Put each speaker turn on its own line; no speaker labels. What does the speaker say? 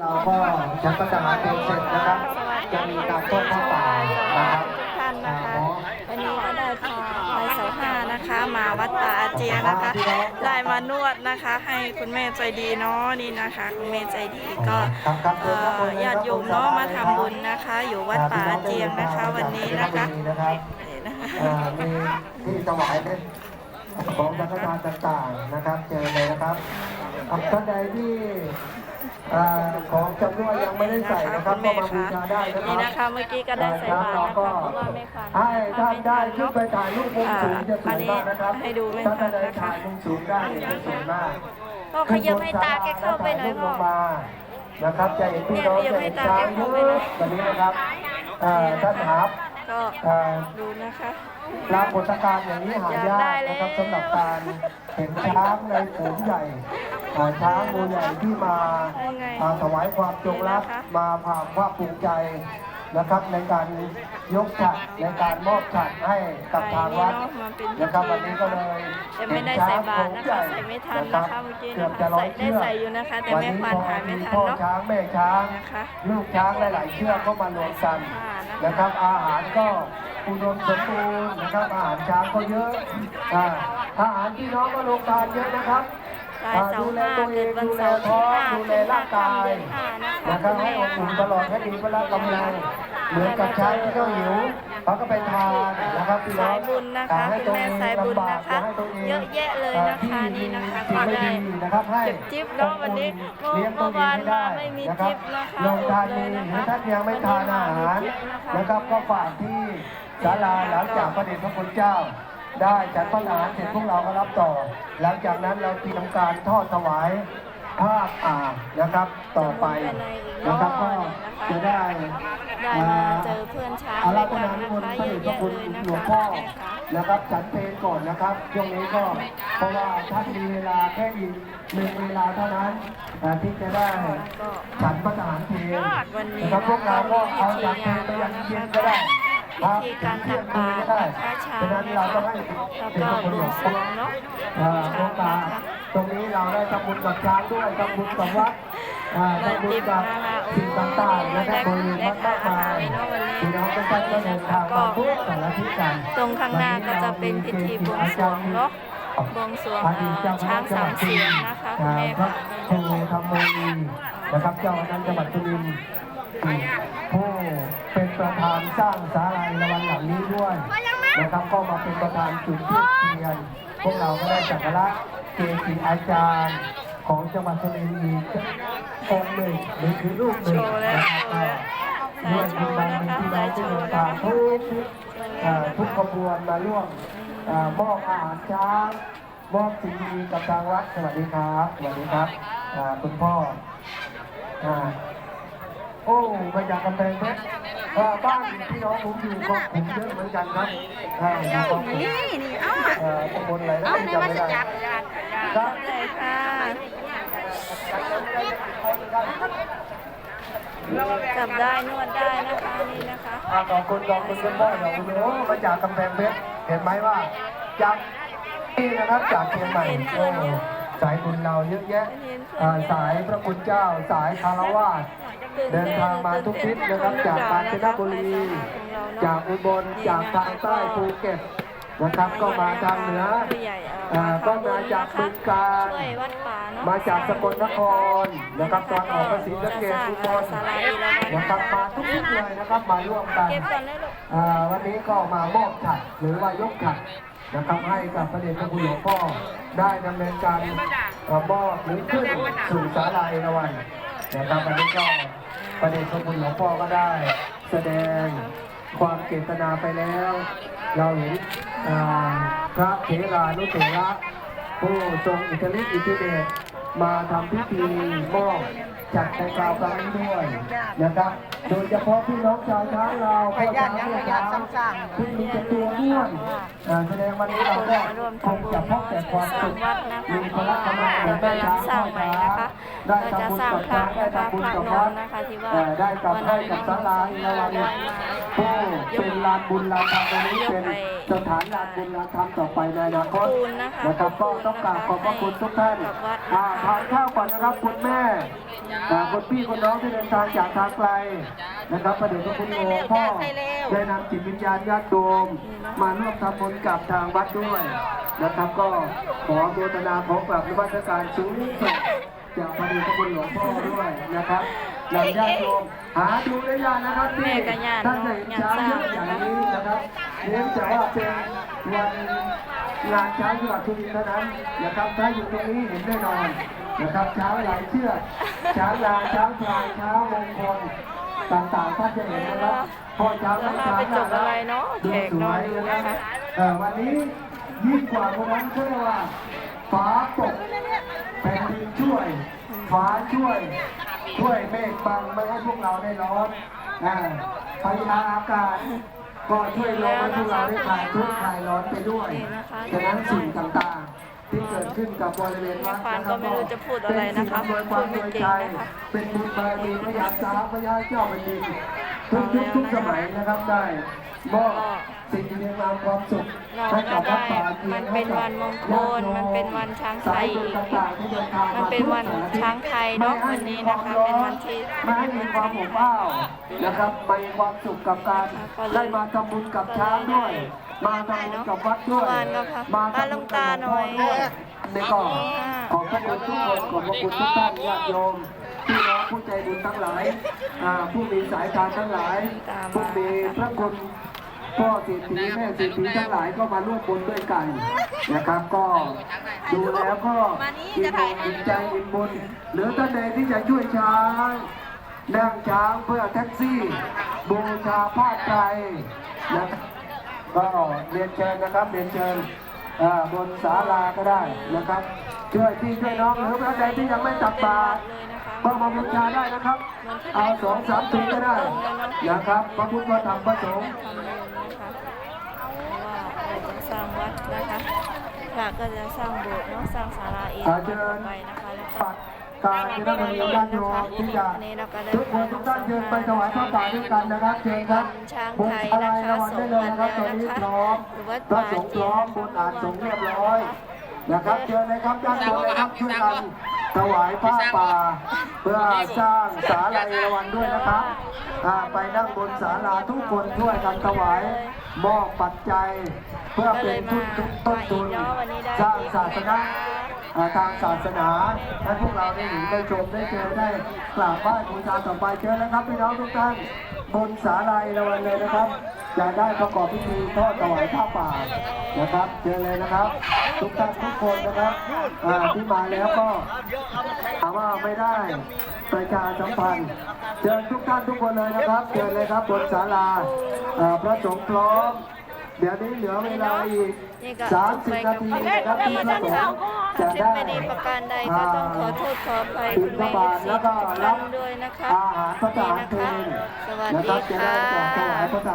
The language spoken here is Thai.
เราก็ฉันก็จะหาเพลงเสร็จนะครับ จะมีการต้นผ้าป่านะครับ
ทุกท่านนะคะ วันนี้ก็ได้พาไปเสาห้านะคะ มาวัดป่าอาเจียงนะคะ ได้มานวดนะคะ ให้คุณแม่ใจดีเนาะนี่นะคะ คุณแม่ใจดีก็เอ่อญาติโยมเนาะมาทำบุญนะคะ อยู่วัดป่าอาเจียงนะคะ วันนี้นะคะ
นะครับ
นี่นะคะ
อ่ามีที่ถวายเป็นของสังฆทานต่างๆนะครับ เจอเลยนะครับอะท่านใดที่ อ่าของจำนวนยังไม่ได้
นี่
ใส่
นะคะ
นะครั
คุ
บ
ณ
ก็
แม่
มาบู
คะ
ชาได้นะค
นี่
รับ
นะคะเมื่อกี้ก็ได้ใส่บาตรนะคะเพราะว่าไม่คัน
ให้ท่านได้ขึ้นไป
ม่ทั
ถ่ายรูปมุมสูงจะสวยมากนะครับ
ให้ดูไม่
ถ้า
ทั
ท่านนใด
นะคะ
ถ่ายมุมสูงได้จะสวยมาก
พ่อขยับให้ตาแกเข้าไปหน่อยพ่อ
มานะครับจะเห็นพี่น้อง
เนี่ย
จะเห็นช้างเยอะแบบนี้นะครับเอ่อท่านครับ
ก็
เอ่อ
ดูนะคะ
ปรากฏการณ์อย่างนี้หายากนะครับสำหรับการเห็นช้างในฝูงใหญ่เอ่อ ช้างมูลใหญ่ที่มาอ่าถวายความจงรักมาผ่ามภาคภูมิใจนะครับในการยกฉัดในการมอบฉัดให้กับทางวัดนะครับวันนี้ก็เลย
แต่ไม่ได้ใส่บาตรนะคะใส่ไม่ทันนะคะเมื่อกี้
เกือบ
นะ
จะ
คะ
ร้อ
ใส่
ย
ได้
เชือก
ใส่อยู่นะคะ แต่แม่ควานหาไม่ทัน
พ่อ
เนาะ
ช้างแม่ช้าง
นะคะ
ลูกช้างหลายๆเชือกเข้ามารวมกันนะครับ อาหารก็อุดมสมบูรณ์นะครับอาหารช้างก็เยอะอ่าอาหารพี่น้องก็ลงทานเยอะนะครับ
ลาย
อ่า
เสา
ดูแล
ห้า
ตัวเอ
เกิด
ง
วัน
ดูแล
เสาร์
ท้
ที่
อง
ห้า
ดูแล
คือ
ร่างกาย
เดือนห้านะคะ
นะครับให้อบอุ่นตลอดให้มีพละกำลังเหมือนกับช้างที่เขาหิวเขาก็ไปทานนะครับพี่น้อ
สางยบุญนะคะ
ให้
คุณ
ตัว
แม่
เอง
สายบุญ
ลำบาก
นะคะ
ให้ตัวง
เยอะแยะเลยนะคะนี่นะคะก็ได้
สิ่งไม่นะครับให้
เก็บจิ๊บเนาะวันนี้เมื่อ
เลี้ยง
เมื่
ตัว
อ
เอง
วาน
ให้ได้
มาไม่มี
นะครับ
จิ๊บนะคะ
ลงทาน
เล
มี
ย
ห
นะ
รือ
คะ
ท่านยังไม่ทานอาหารนะครับก็ฝากที่ศาลาหลังจากพระเดชพระคุณเจ้า ได้จัดพระอาหารเสร็จพวกเราก็รับต่อ หลังจากนั้นเราทีทำการทอดถวายภาพอ่านะครับต่อไปนะครับก็จะได้
ได้มาเจอเพื่อนช้าง
อา
ด้
รา
วย
ธ
กันา
นิ
นะ
มนต์
คะ
พระ
เดอะ
ชพระคุณ
เลยน
หลวงพ่อนะครับฉันเพลงก่อนนะครับช่วงนี้ก็เพราะว่าท่านมีเวลาแค่อีกหนึ่งเวลาเท่านั้นอ่ที่จะได้ฉันพระทหารเพลง
นะ
ครับพวกเราก็เอาจากเพลงไปยังเชียนก็ได้
พิธีการตักบาตร
ก็ได้
นะช้าง
ฉะนั้นเราต้องให้
แล้วก็บวงสรวงเนาะ
อ่าโครงกาตรงนี้เราได้ทำบุญกับช้างด้วยทำบุญกับวัดอ่าทำบุญกับสิ่งต่างๆนะครับบริเวณวัดมากมายพี่น้องทุกท่านก็เดินทางมาทุกแต่ละทิศกัน
ตรงข้างหน้าก็จะเป็นพิธีบวงสรวงเนาะบวงสรวงช้างสามเสียนนะคะคุณแม่ค่ะ
ครูธรรมโมลีนะครับเจ้าคณะจังหวัดสุรินทร์ผู้ ป็นประธานสร้างศาลาในวันหลังนี้ด้วยนะครับก็มาเป็นประธานจุดทูปเทียนพวกเราก็ได้จักระเกจิอาจารย์ของจังหวัดสุรินทร์อีกองค์หนึ่งหรือคือรูปหนึ่ง
โชว์แล้ว
นะครับ
โชว์แล้ว
ด้วยคุณบารมีที่เราได้เดินทางทุกเอ่อทุกขบวนมาร่วมเอ่อมอบอาหารช้างมอบสิ่งดีๆกับทางวัดสวัสดีครับสวัสดีครับอ่าคุณพ่ออ่าโอ้มาจากกำแพงเพชรอ่า บ้านพี่น้องผมอยู่ก็ผมเยอะเหมือนกันครับของ
นี่นี่เอ้า
เอ่อตำบลอะไรนะ
เอ้าใน
จำ
วั
ไม่
ดจักร
ครับ
ได้ค่ะจับได้นวดได้นะคะนี่นะคะ
ขอบคุณขอบคุณคุณพ่อขอบคุณโอ้มาจากกำแพงเพชรเห็นไหมว่าจากนี่นะครับจากเชียงใหม่สายบุญเราเยอะแยะสายพระคุณเจ้าสายคารวาส เดินทางมาทุกทิศนะครับจากกาญจนบุรี จากอุบลจากทางใต้ภูเก็ตนะครับก็มาทางเหนือ
ผู้ใหญ่เอ่า
ก็มาจากบึงกาฬ
ช่วยวัดป่าเนาะ
มาจากสกลนครนะครับตอนออกภาษีสะเกษอุบลนะครับมาทุกทิศเลยนะครับมาร่วมกัน
เก็บก่อนเลยลูก
อ่าวันนี้ก็มามอบฉัดหรือว่ายกฉัดนะครับให้กับพระเดชพระคุณหลวงพ่อได้ดำเนินการเอ่อมอบหรือขึ้นสู่ศาลาเอราวัณนะครับวันนี้ก็ พระเดชพระคุณหลวงพ่อก็ได้ แสดงความเกตนาไปแล้ว เราเห็นพระเถรานุเถระผู้ทรงอิทธิฤทธิ์อิทธิเดชมาทำพิธีมอบจัดในคราวครั้งนี้ด้วยนะครับ โดยเฉพาะพี่น้องชาวช้างเรา
ขยันยังขยันซ้ำๆ
ที่มีแต่ตัวอ้วนอ่าแสดงวันนี้เราก็คงจะพบแต่ความสุขมีพละกำลังเหมือนแม่ช้างพ่อช้าง ได้ทำบุญกับช้างได้ทำบุญกับวัดเอ่อได้กลับให้กับศาลาอินวันผู้เป็นลานบุญลานธรรมตรงนี้เป็นสถานลานบุญลานธรรมต่อไปในอนาคต
ปูนนะคะ
นะครับก็ต้องกราบขอบพระคุณทุกท่านอ่าทานข้าวก่อนนะครับคุณแม่อ่าคนพี่คนน้องที่เดินทางจากทางไกลนะครับประเดชพระคุณหลวงพ่อได้นำจิตวิญญาณญาติโยมมาร่วมทำบุญกับทางวัดด้วยนะครับก็ขอโมทนาของกลับนวัตการสูงสุด จากพระเดชพระคุณหลวงพ่อด้วยนะครับนำญาติโยมหาดูได้ยากนะครับที่
แม่กับญาติ
ท่านจะเห็นช้างเยอะอย่างนี้นะครับเน้นแต่ว่าเป็นวันงานช้างจังหวัดสุรินทร์เท่านั้นนะครับถ้าอยู่ตรงนี้เห็นแน่นอนนะครับช้างหลายเชือกช้างลาช้างพลายช้างมงคลต่างๆท่านจะเห็นนะครับพอช้าง
แล้วเราไปจบอะไรเนาะแขกนอนอยู่นะคะ
เอ่อวันนี้ยิ่งกว่าคนนั้นเขาเรียกว่าฟ้าตกแผ่นดินช่วย ฟ้าช่วย ช่วยเมฆบังไม่ให้พวกเราได้ร้อนอ่าพยาอากาศก็ช่วยลมให้พวกเราได้คลายทุกข์คลายร้อนไปด้วยฉะนั้นสิ่งต่างๆ ที่เกิดขึ้นกับบริเวณวัดนะครั
ก็ไม่รู้จะพูดอะไรนะคะ
เป็นสิ่งอำนวยความ
พู
โด
ด
ย
ไม่เก่ง
ใจ
นะคะ
เป็นบุญบารมีพระยาสาพระยาเจ้าแผ่นดินทุกยุคทุกสมัยนะครับได้มอบ สิ่งที่มีความความสุข
เรา
ให้
ก็
กับวั
ได้
ดป่าเทีย
มันเป็นวันมงคล มันเป็นวันช้างไทย
สาธุต่างๆที่เดินทาง
มันเป็นวันช้างไทยเนอะวันนี้นะคะ เป็นวันที่
ไม่ให้มีความอบอ้าวนะครับมีความสุขกับการได้มาทำบุญกับช้างด้วย มาทำบุญกับวัดด้วย
เมื่อวานก็พา
มา
พาลงตาหน่อย
ในก็ขอบพระคุณทุกคนขอบพระคุณทุกท่านญาติโยมพี่น้องผู้ใจบุญทั้งหลายอ่าผู้มีสายทานทั้งหลาย ผู้มีพระคุณ พ่อเศรษฐีแม่เศรษฐีทั้งหลายก็มาร่วมบุญด้วยกันนะครับก็ดูแล้วก็อิ่มอกอิ่มใจอิ่มบุญหรือท่านใดที่จะช่วยช้างนั่งช้างเพื่อแท็กซี่ บูชาผ้าไตรนะบก็เรียนเชิญนะครับเรียนเชิญบนศาลาก็ได้นะครับ ช่วยพี่ช่วยน้องหรือท่านใดที่ยังไม่ตักบาตรก็มาบูชาได้นะครับ เอาสองสามถุงก็ได้นะครับพระพุทธพระธรรมพระสงฆ์
ทำบุญนะคะเพราะว่าเราจะสร้างวัดนะคะพระก็จะสร้างโบสถ์เนาะสร้างศาลาเอง
อา
วั
เชิ
ดต่อ
ญ
ไปนะคะแล้วก็
ปัดกายที่นักเรียนญาติโยมที่จะทุกคนทุกท่านเชิญไปถวายพระป่าด้วยกันนะครับเชิญครับบนอะไรรางวัลได้เลยนะครับตอนนี้พร้อมพระสงฆ์พร้อมบนอาจสงฆ์เรียบร้อยนะครับเชิญเลยครับด้านบนเลยครับช่วยกัน ถวายผ้าป่า เพื่อสร้างศาลาเอราวันด้วยนะครับไปนั่งบนศาลาทุกคนช่วยกันถวายมอบปัจจัย เพื่อเป็นทุนต้นทุนสร้างศาสนาทางศาสนาให้พวกเราได้เห็นได้ชมได้เจอได้กราบไหว้บูชาต่อไปเชิญนะครับพี่น้องทุกท่านบนศาลาเอราวันเลยนะครับ จะได้ประกอบพิธีทอดถวายผ้าป่านะครับเชิญเลยนะครับ ทุกท่านทุกคนนะครับอ่าที่มาแล้วก็ถามว่าไม่ได้ประชาสัมพันธ์เชิญทุกท่านทุกคนเลยนะครับเชิญเลยครับบนศาลาอ่าพระสงฆ์พร้อมเดี๋ยวนี้เหลือเวลาอีก
นี่ก็
30นาทีนะครับที่พระสงฆ์จะ
สิ่ง
ได้
ไม่ดีประการใดก็ต้องขอโทษขออภัย
บิ
คุ
ณ
ณ
ฑ
แม่
บาต
ทุ
แล้ว
ก
ก็
ท่า
รั
น
บ
ด้วยนะคะ
อาหารพระท
นี่
หาร
นะ
เพล
คะ
ง
สวัส
นะค
ดี
รับจะ
ค่
ได้แจกถวายพระะทหาร